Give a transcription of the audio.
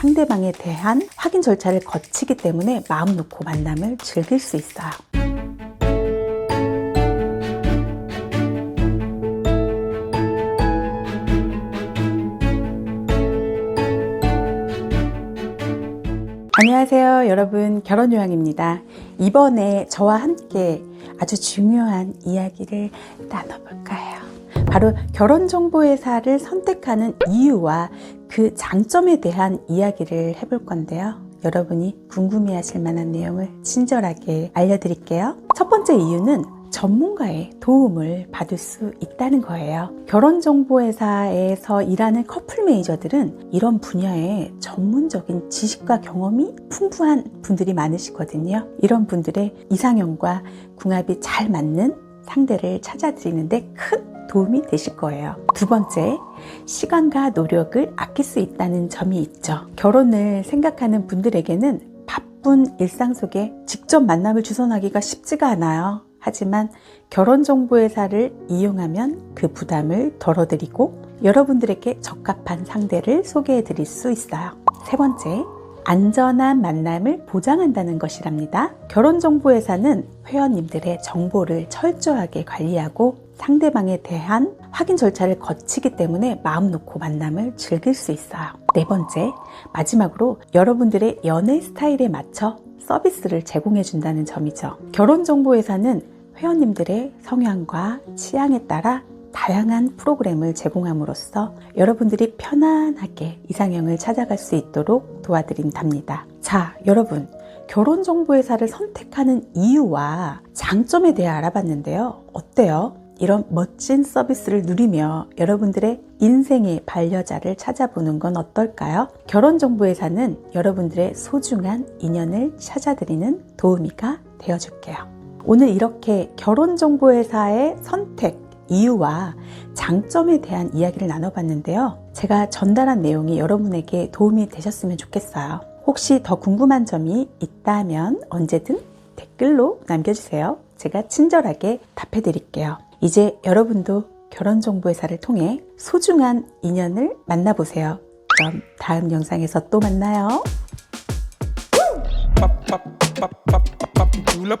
상대방에 대한 확인 절차를 거치기 때문에 마음 놓고 만남을 즐길 수 있어요. 안녕하세요, 여러분. 결혼요양입니다. 이번에 저와 함께 아주 중요한 이야기를 나눠볼까 해요. 바로 결혼정보회사를 선택하는 이유와 그 장점에 대한 이야기를 해볼 건데요. 여러분이 궁금해 하실 만한 내용을 친절하게 알려드릴게요. 첫 번째 이유는 전문가의 도움을 받을 수 있다는 거예요. 결혼정보회사에서 일하는 커플 매니저들은 이런 분야에 전문적인 지식과 경험이 풍부한 분들이 많으시거든요. 이런 분들의 이상형과 궁합이 잘 맞는 상대를 찾아드리는데 큰 도움이 되실 거예요. 두 번째, 시간과 노력을 아낄 수 있다는 점이 있죠. 결혼을 생각하는 분들에게는 바쁜 일상 속에 직접 만남을 주선하기가 쉽지가 않아요. 하지만 결혼정보회사를 이용하면 그 부담을 덜어드리고 여러분들에게 적합한 상대를 소개해 드릴 수 있어요. 세 번째, 안전한 만남을 보장한다는 것이랍니다. 결혼정보회사는 회원님들의 정보를 철저하게 관리하고 상대방에 대한 확인 절차를 거치기 때문에 마음 놓고 만남을 즐길 수 있어요. 네 번째, 마지막으로 여러분들의 연애 스타일에 맞춰 서비스를 제공해 준다는 점이죠. 결혼정보회사는 회원님들의 성향과 취향에 따라 다양한 프로그램을 제공함으로써 여러분들이 편안하게 이상형을 찾아갈 수 있도록 도와드린답니다. 자, 여러분. 결혼정보회사를 선택하는 이유와 장점에 대해 알아봤는데요. 어때요? 이런 멋진 서비스를 누리며 여러분들의 인생의 반려자를 찾아보는 건 어떨까요? 결혼정보회사는 여러분들의 소중한 인연을 찾아드리는 도우미가 되어줄게요. 오늘 이렇게 결혼정보회사의 선택, 이유와 장점에 대한 이야기를 나눠봤는데요. 제가 전달한 내용이 여러분에게 도움이 되셨으면 좋겠어요. 혹시 더 궁금한 점이 있다면 언제든 댓글로 남겨주세요. 제가 친절하게 답해드릴게요. 이제 여러분도 결혼정보회사를 통해 소중한 인연을 만나보세요. 그럼 다음 영상에서 또 만나요. pop pop pop pop pop pop julep